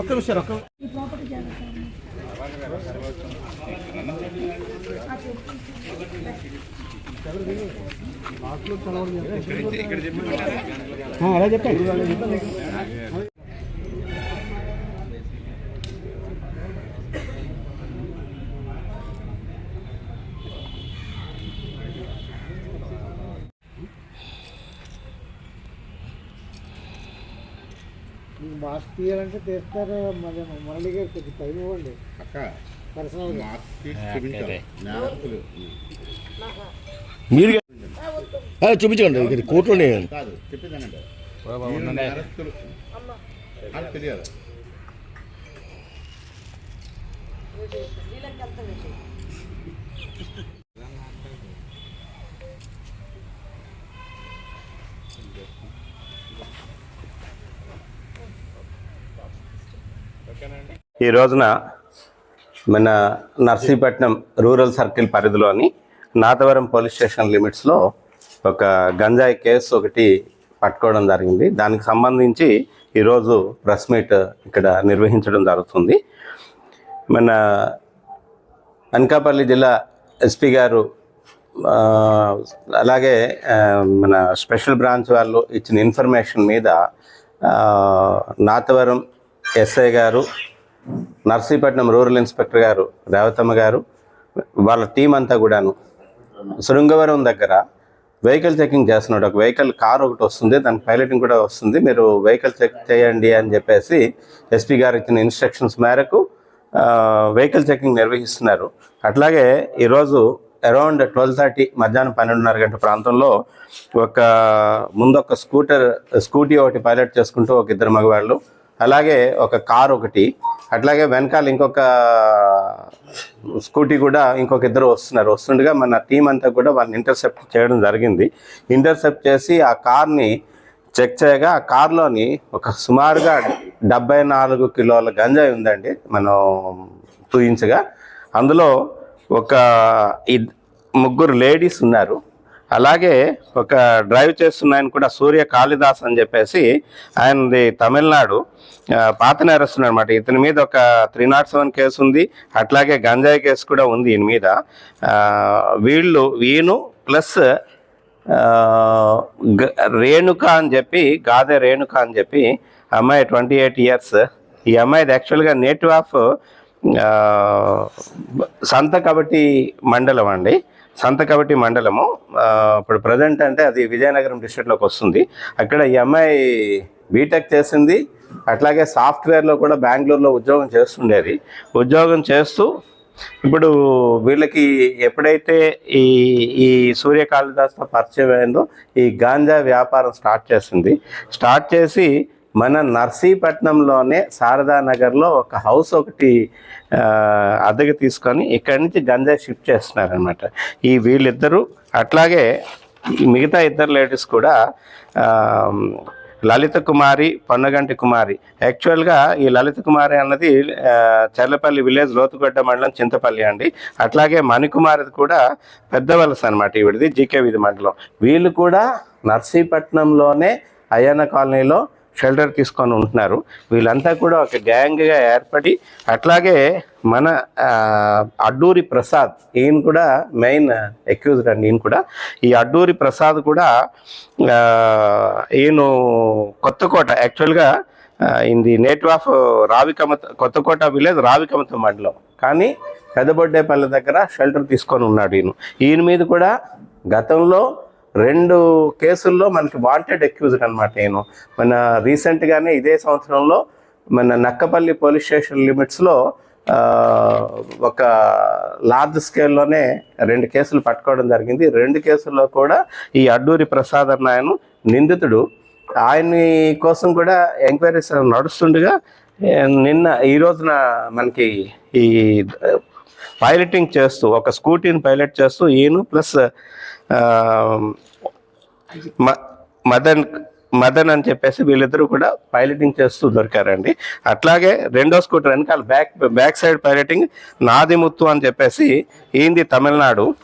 ఒక్క నిమిషం ఒక్క అలా చెప్పండి. మాస్క్ తీయాలంటే తీస్తారు మళ్ళీ మురళి గారు కొద్ది టైం ఇవ్వండి. అక్క పర్సనల్ మీరు చూపించండి ఇక్కడ కోర్టులో. కాదు చెప్పిందనండి. మీరు ఈ రోజున మన నర్సీపట్నం రూరల్ సర్కిల్ పరిధిలోని నాతవరం పోలీస్ స్టేషన్ లిమిట్స్లో ఒక గంజాయి కేసు ఒకటి పట్టుకోవడం జరిగింది. దానికి సంబంధించి ఈరోజు ప్రెస్ మీట్ ఇక్కడ నిర్వహించడం జరుగుతుంది. మన అనకాపల్లి జిల్లా ఎస్పీ గారు అలాగే మన స్పెషల్ బ్రాంచ్ వాళ్ళు ఇచ్చిన ఇన్ఫర్మేషన్ మీద నాతవరం ఎస్ఐ గారు నర్సీపట్నం రూరల్ ఇన్స్పెక్టర్ గారు రేవతమ్మ గారు వాళ్ళ టీం అంతా కూడాను శృంగవరం దగ్గర వెహికల్ చెకింగ్ చేస్తున్నాడు ఒక వెహికల్ కార్ ఒకటి వస్తుంది దానికి పైలటింగ్ కూడా వస్తుంది. మీరు వెహికల్ చెక్ చేయండి అని చెప్పేసి ఎస్పీ గారు ఇచ్చిన ఇన్స్ట్రక్షన్స్ మేరకు వెహికల్ చెకింగ్ నిర్వహిస్తున్నారు. అట్లాగే ఈరోజు అరౌండ్ ట్వెల్వ్ థర్టీ మధ్యాహ్నం పన్నెండున్నర గంట ప్రాంతంలో ఒక ముందు ఒక స్కూటర్ స్కూటీ ఒకటి పైలట్ చేసుకుంటూ ఒక ఇద్దరు మగవాళ్ళు అలాగే ఒక కార్ ఒకటి అట్లాగే వెనకాల ఇంకొక స్కూటీ కూడా ఇంకొక ఇద్దరు వస్తున్నారు. వస్తుండగా మన టీం అంతా కూడా వాళ్ళని ఇంటర్సెప్ట్ చేయడం జరిగింది. ఇంటర్సెప్ట్ చేసి ఆ కార్ని చెక్ చేయగా ఆ కార్లోని ఒక సుమారుగా డెబ్బై నాలుగు కిలోల గంజాయి ఉందండి. మనం చూయించగా అందులో ఒక ముగ్గురు లేడీస్ ఉన్నారు. అలాగే ఒక డ్రైవ్ చేస్తున్న ఆయన కూడా సూర్య కాళిదాస్ అని చెప్పేసి ఆయనది తమిళనాడు పాత నేరస్తుడు అనమాట ఇతని మీద ఒక త్రీ నాట్ సెవెన్ కేసు ఉంది అట్లాగే గంజాయి కేసు కూడా ఉంది ఈయన మీద. వీళ్ళు ఈయను ప్లస్ రేణుక అని చెప్పి గాదే రేణుక అని చెప్పి అమ్మాయి ట్వంటీ ఎయిట్ ఇయర్స్. ఈ అమ్మాయిది యాక్చువల్గా నేటివ్ ఆఫ్ సంత కబడ్డీ మండలం అండి. సంత మండలము. ఇప్పుడు ప్రజెంట్ అంటే అది విజయనగరం డిస్ట్రిక్ట్లోకి వస్తుంది. అక్కడ ఈ అమ్మాయి బీటెక్ చేసింది. అట్లాగే సాఫ్ట్వేర్లో కూడా బెంగళూరులో ఉద్యోగం చేస్తుండేది. ఉద్యోగం చేస్తూ ఇప్పుడు వీళ్ళకి ఎప్పుడైతే ఈ ఈ సూర్య కాళిదాస్తో పరిచయం అయిందో ఈ గాంజా వ్యాపారం స్టార్ట్ చేసింది. స్టార్ట్ చేసి మన నర్సీపట్నంలోనే శారదా నగర్లో ఒక హౌస్ ఒకటి అద్దెకి తీసుకొని ఇక్కడి నుంచి గంజా షిఫ్ట్ చేస్తున్నారనమాట ఈ వీళ్ళిద్దరూ అట్లాగే ఈ మిగతా ఇద్దరు లేడీస్ కూడా లలిత కుమారి పొన్నగంటి కుమారి. యాక్చువల్గా ఈ లలిత కుమారి అన్నది చర్లపల్లి విలేజ్ లోతుగడ్డ మండలం చింతపల్లి అండి. అట్లాగే మణికుమారిది కూడా పెద్ద వలస అనమాట ఈవిడిది జీకే విధి మండలం. వీళ్ళు కూడా నర్సీపట్నంలోనే అయ్యన్న కాలనీలో షెల్టర్ తీసుకొని ఉంటున్నారు. వీళ్ళంతా కూడా ఒక గ్యాంగ్గా ఏర్పడి అట్లాగే మన అడ్డూరి ప్రసాద్ ఈయన కూడా మెయిన్ అక్యూజ్డ్ అండి ఈయన కూడా. ఈ అడ్డూరి ప్రసాద్ కూడా ఆ, ఈయన కొత్తకోట యాక్చువల్గా ఇది native of Ravikamatha Kothakota village Ravikamatha మండలం. కానీ పెద్దబొడ్డేపల్లి దగ్గర షెల్టర్ తీసుకొని ఉన్నాడు ఈయన. ఈయన మీద కూడా గతంలో రెండు కేసుల్లో మనకి వాంటెడ్ అక్యూజ్డ్ అనమాట నేను. మన రీసెంట్గానే ఇదే సంవత్సరంలో మన నక్కపల్లి పోలీస్ స్టేషన్ లిమిట్స్లో ఒక లార్జ్ స్కేల్లోనే రెండు కేసులు పట్టుకోవడం జరిగింది. రెండు కేసుల్లో కూడా ఈ అడ్డూరి ప్రసాద్ అన్న ఆయన నిందితుడు. ఆయన్ని కోసం కూడా ఎంక్వైరీస్ నడుస్తుండగా నిన్న ఈ రోజున మనకి ఈ పైలటింగ్ చేస్తూ ఒక స్కూటీని పైలట్ చేస్తూ ఈయన ప్లస్ మ- మదన్ మదన్ అని చెప్పేసి వీళ్ళిద్దరూ కూడా పైలటింగ్ చేస్తూ దొరికారండి. అట్లాగే రెండో స్కూటర్ వెనకాల back back side piloting Nadimuthu అని చెప్పేసి ఈంది తమిళనాడు.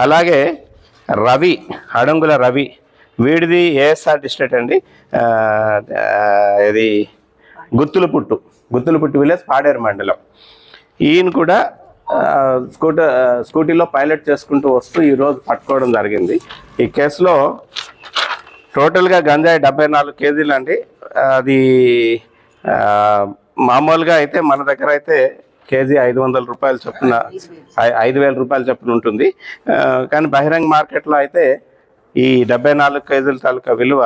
అలాగే రవి అడంగుల రవి వీడిది ఏఎస్ఆర్ డిస్ట్రిక్ట్ అండి. ఇది గుత్తులపుట్టు పుట్టు విలేజ్ పాడేరు మండలం. ఈయన కూడా స్కూటర్ స్కూటీలో పైలట్ చేసుకుంటూ వస్తూ ఈరోజు పట్టుకోవడం జరిగింది. ఈ కేసులో టోటల్గా గంజాయి డెబ్బై నాలుగు కేజీలు అండి. అది మామూలుగా అయితే మన దగ్గర అయితే కేజీ ఐదు వందల రూపాయలు చొప్పున ఐదు వేల రూపాయలు చొప్పున ఉంటుంది. కానీ బహిరంగ మార్కెట్లో అయితే ఈ డెబ్బై నాలుగు కేజీల తాలూకా విలువ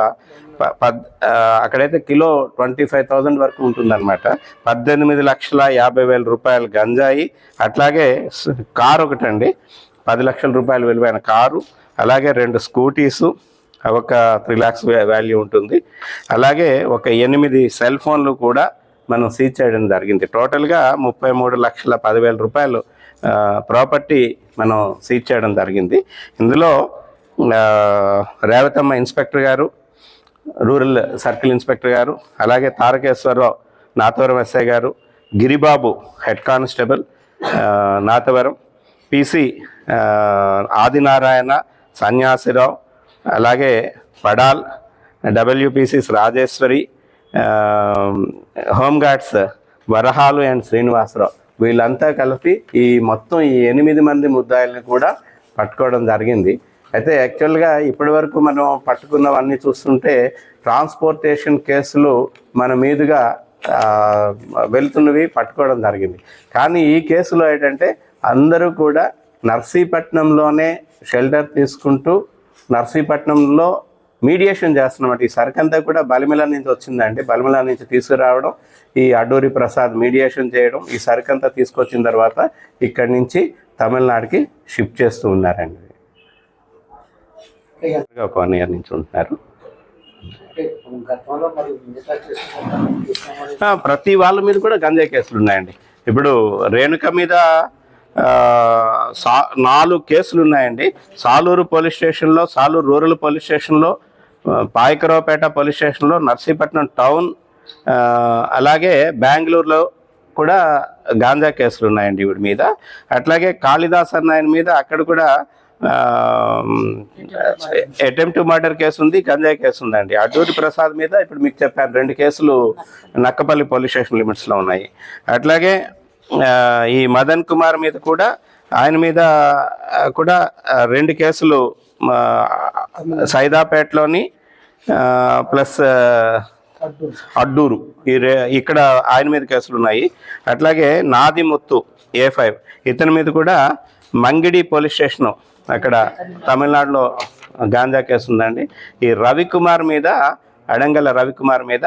అక్కడైతే కిలో ట్వంటీ ఫైవ్ థౌజండ్ వరకు ఉంటుందన్నమాట. పద్దెనిమిది లక్షల యాభై వేల రూపాయలు గంజాయి అట్లాగే కారు ఒకటండి. పది లక్షల రూపాయల విలువైన కారు అలాగే రెండు స్కూటీసు ఒక త్రీ ల్యాక్స్ వాల్యూ ఉంటుంది. అలాగే ఒక ఎనిమిది సెల్ ఫోన్లు కూడా మనం సీజ్ చేయడం జరిగింది. టోటల్గా ముప్పై మూడు లక్షల పదివేల రూపాయలు ప్రాపర్టీ మనం సీజ్ చేయడం జరిగింది. ఇందులో రేవతమ్మ ఇన్స్పెక్టర్ గారు రూరల్ సర్కిల్ ఇన్స్పెక్టర్ గారు అలాగే తారకేశ్వరరావు నాతవరం ఎస్ఐ గారు Giribabu head constable Nathavaram PC Adinarayana Sanyasirao అలాగే పడాల్ డబ్ల్యూపీసీస్ రాజేశ్వరి హోంగార్డ్స్ వరహాలు అండ్ శ్రీనివాసరావు వీళ్ళంతా కలిపి ఈ మొత్తం ఈ ఎనిమిది మంది ముద్దాయిల్ని కూడా పట్టుకోవడం జరిగింది. అయితే యాక్చువల్గా ఇప్పటి వరకు మనం పట్టుకున్నవన్నీ చూస్తుంటే ట్రాన్స్పోర్టేషన్ కేసులు మన మీదుగా వెళుతున్నవి వెళ్తున్నవి పట్టుకోవడం జరిగింది. కానీ ఈ కేసులో ఏంటంటే అందరూ కూడా నర్సీపట్నంలోనే షెల్టర్ తీసుకుంటూ నర్సీపట్నంలో మీడియేషన్ చేస్తున్నమాట. ఈ సరుకంతా కూడా బలిమిల నుంచి వచ్చిందండి బలిమిల నుంచి తీసుకురావడం ఈ అడూరి ప్రసాద్ మీడియేషన్ చేయడం ఈ సరుకంతా తీసుకొచ్చిన తర్వాత ఇక్కడి నుంచి తమిళనాడుకి షిఫ్ట్ చేస్తూ ఉన్నారండి. ఒక వన్ ఇయర్ నుంచి ఉంటున్నారు. ప్రతి వాళ్ళ మీద కూడా గంజాయి కేసులు ఉన్నాయండి. ఇప్పుడు రేణుక మీద సా నాలుగు కేసులు ఉన్నాయండి. సాలూరు పోలీస్ స్టేషన్లో సాలూరు రూరల్ పోలీస్ స్టేషన్లో పాయకరావుపేట పోలీస్ స్టేషన్లో నర్సీపట్నం టౌన్ అలాగే బెంగళూరులో కూడా గాంజా కేసులు ఉన్నాయండి వీడి మీద. అట్లాగే కాళిదాస్ అన్న ఆయన మీద అక్కడ కూడా అటెంప్ట్ మర్డర్ కేసు ఉంది గంజాయి కేసు ఉందండి. అడ్డూరి ప్రసాద్ మీద ఇప్పుడు మీకు చెప్పాను రెండు కేసులు నక్కపల్లి పోలీస్ స్టేషన్ లిమిట్స్లో ఉన్నాయి. అట్లాగే ఈ మదన్ కుమార్ మీద కూడా ఆయన మీద కూడా రెండు కేసులు సైదాపేటలోని ప్లస్ అడ్డూరు. ఈ ఇక్కడ ఆయన మీద కేసులు ఉన్నాయి. అట్లాగే నాది ముత్తు ఏ ఫైవ్ ఇతని మీద కూడా మంగిడి పోలీస్ స్టేషన్ అక్కడ తమిళనాడులో గాంజా కేసు ఉందండి. ఈ రవికుమార్ మీద అడంగల రవికుమార్ మీద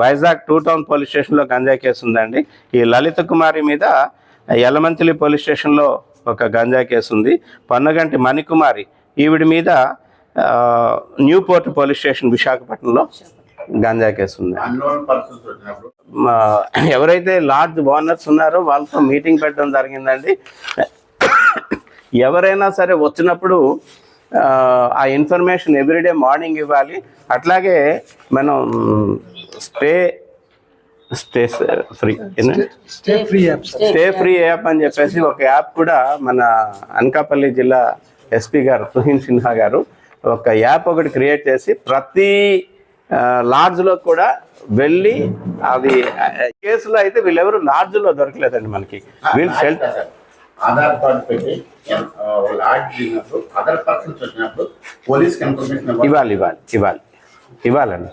వైజాగ్ టూ టౌన్ పోలీస్ స్టేషన్లో గంజా కేసు ఉందండి. ఈ లలిత కుమారి మీద యలమంచిలి పోలీస్ స్టేషన్లో ఒక గంజా కేసు ఉంది. పొన్నగంటి మణికుమారి ఈవిడి మీద న్యూపోర్ట్ పోలీస్ స్టేషన్ విశాఖపట్నంలో గంజా కేసు ఉంది. ఎవరైతే లార్జ్ ఓనర్స్ ఉన్నారో వాళ్ళతో మీటింగ్ పెట్టడం జరిగిందండి. ఎవరైనా సరే వచ్చినప్పుడు ఆ, ఇన్ఫర్మేషన్ ఎవ్రీడే మార్నింగ్ ఇవ్వాలి. అట్లాగే మనం stay stay free stay free apps stay free app అని చెప్పేసి ఒక యాప్ కూడా మన అనకాపల్లి జిల్లా ఎస్పీ గారు తుహిన్ సిన్హా గారు ఒక యాప్ ఒకటి క్రియేట్ చేసి ప్రతి లాడ్జ్లో కూడా వెళ్ళి అది కేసులో అయితే వీళ్ళెవరు లాడ్జ్లో దొరకలేదండి మనకి. వీళ్ళు షెల్టర్ ఆధార్ కార్డు పెట్టి వాళ్ళు ఆర్డర్ చేసినప్పుడు అదర్ పర్సన్స్ వచ్చినప్పుడు పోలీస్కి ఇన్ఫర్మేషన్ ఇవ్వాలి. ఇవ్వాలి ఇవ్వాలి ఇవ్వాలి. ఇవ్వాలండి.